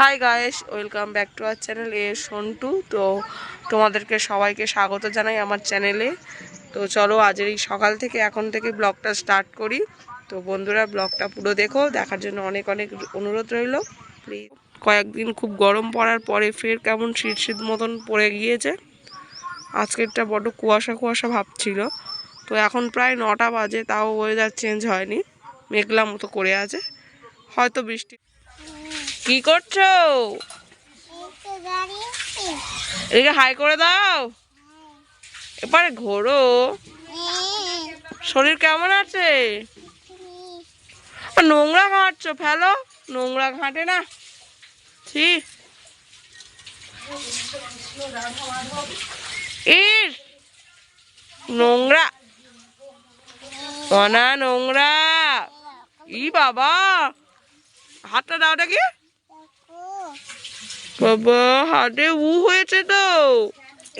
Hi guys welcome back to our channel এ সন্টু। তো তোমাদেরকে সবাইকে স্বাগত জানাই আমার চ্যানেলে তো চলো আজের এই সকাল থেকে এখন থেকে ব্লগটা স্টার্ট করি। তো বন্ধুরা, ব্লগটা পুরো দেখো, দেখার জন্য অনেক অনেক অনুরোধ রইল। প্লিজ কয়েকদিন খুব গরম পড়ার পরে ফের কেমন শীত শীত মতন পড়ে গিয়েছে। আজকেরটা বড্ড কুয়াশা কুয়াশা ভাব ছিল। তো এখন প্রায় নটা বাজে, তাও ওয়েদার চেঞ্জ হয়নি। মেঘলা মতো করে আছে। হয়তো বৃষ্টি কি করছ? এদিকে হাই করে দাও। এবারে ঘোরো। শরীর কেমন আছে? নোংরা ঘাঁটছো, ফেলো। নোংরা ঘাঁটে না। ছি। ইস! নোংরা। কনা নোংরা। ই বাবা! হাতটা দাও দেখি। বাবা হাতে উ হয়েছে তো।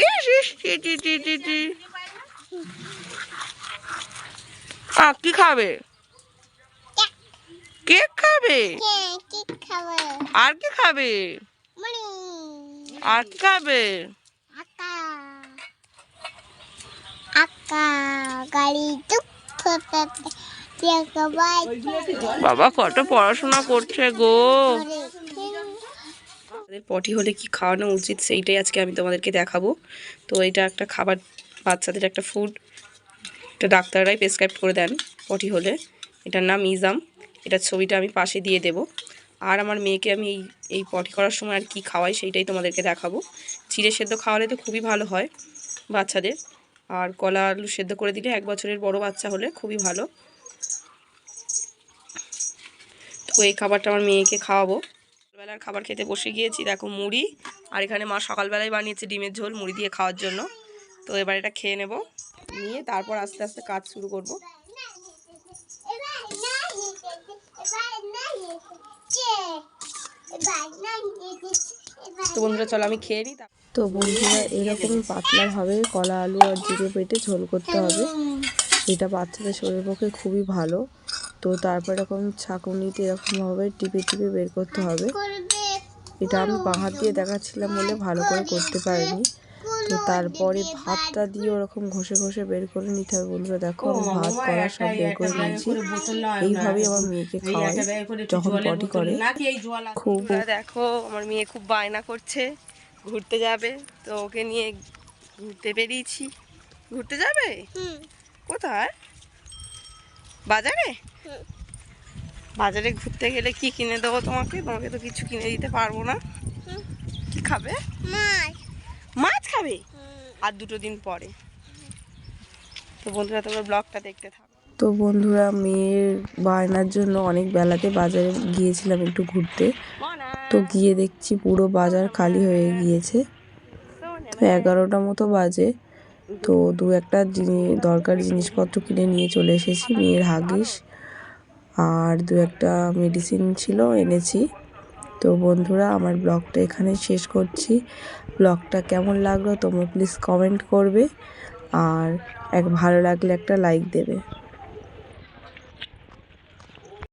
ইস ইস চি চি চি আ, কি খাবে? কেক খাবে? আর কি খাবে? আর কি খাবে? বাবা, কত পড়াশোনা করছে গো। তাদের পটি হলে কি খাওয়ানো উচিত সেইটাই আজকে আমি তোমাদেরকে দেখাবো। তো এটা একটা খাবার, বাচ্চাদের একটা ফুড এটা ডাক্তাররাই প্রেসক্রাইব করে দেন পটি হলে। এটার নাম ইজাম এটার ছবিটা আমি পাশে দিয়ে দেব। আর আমার মেয়েকে আমি এই এই পটি করার সময় আর কি খাওয়াই সেইটাই তোমাদেরকে দেখাবো। চিড়ে সেদ্ধ খাওয়ালে তো খুবই ভালো হয় বাচ্চাদের। আর কলা আলু সেদ্ধ করে দিলে এক বছরের বড় বাচ্চা হলে খুবই ভালো। তো এই খাবারটা আমার মেয়েকে খাওয়াবো। সকালবেলার খাবার খেতে বসে গিয়েছি, দেখো মুড়ি আর এখানে মা সকালবেলায় বানিয়েছে ডিমের ঝোল মুড়ি দিয়ে খাওয়ার জন্য। তো এবার এটা খেয়ে নেব, নিয়ে তারপর আস্তে আস্তে কাজ শুরু করব। তো বন্ধুরা, চলো আমি খেয়ে নিই তো বন্ধুরা, এরকম পাতলাভাবে কলা, আলু আর জিরে পেটে ঝোল করতে হবে। এটা বাচ্চাদের শরীরের পক্ষে খুবই ভালো। তো তারপর এরকম ছাঁকুনিতে এরকমভাবে টিপে টিপে বের করতে হবে। এটা আমি বাঁ হাত দিয়ে দেখাচ্ছিলাম বলে ভালো করে করতে পারিনি। তো তারপরে ভাতটা দিয়ে ওরকম ঘষে ঘষে বের করে নিতে হবে বন্ধুরা। দেখো আমি ভাত করা সব বের করে নিয়েছি। এইভাবেই আমার মেয়েকে খাওয়াই যখন পটি করে। খুব দেখো আমার মেয়ে খুব বায়না করছে। ঘুরতে যাবে। তো ওকে নিয়ে ঘুরতে বেরিয়েছি। ঘুরতে যাবে? কোথায়? বাজারে? হুম। বাজারে ঘুরতে গেলে কি কিনে দেবো তোমাকে? তোমাকে তো কিছু কিনে দিতে পারব না। কি খাবে? মাছ। মাছ খাবে? আর দুটো দিন পরে। তো বন্ধুরা তোমরা ব্লগটা দেখতে থাকো। তো বন্ধুরা মেয়ের বায়নার জন্য অনেক বেলাতে বাজারে গিয়েছিলাম একটু ঘুরতে। তো গিয়ে দেখছি পুরো বাজার খালি হয়ে গিয়েছে। তো এগারোটা মতো বাজে। তো দু একটা জিনিস দরকারি জিনিসপত্র কিনে নিয়ে চলে এসেছি মেয়ের হাগিস। আর দু একটা মেডিসিন ছিল, এনেছি। তো বন্ধুরা, আমার ব্লগটা এখানে শেষ করছি। ব্লগটা কেমন লাগল তোমরা প্লিজ কমেন্ট করবে। আর এক ভালো লাগলে একটা লাইক দেবে।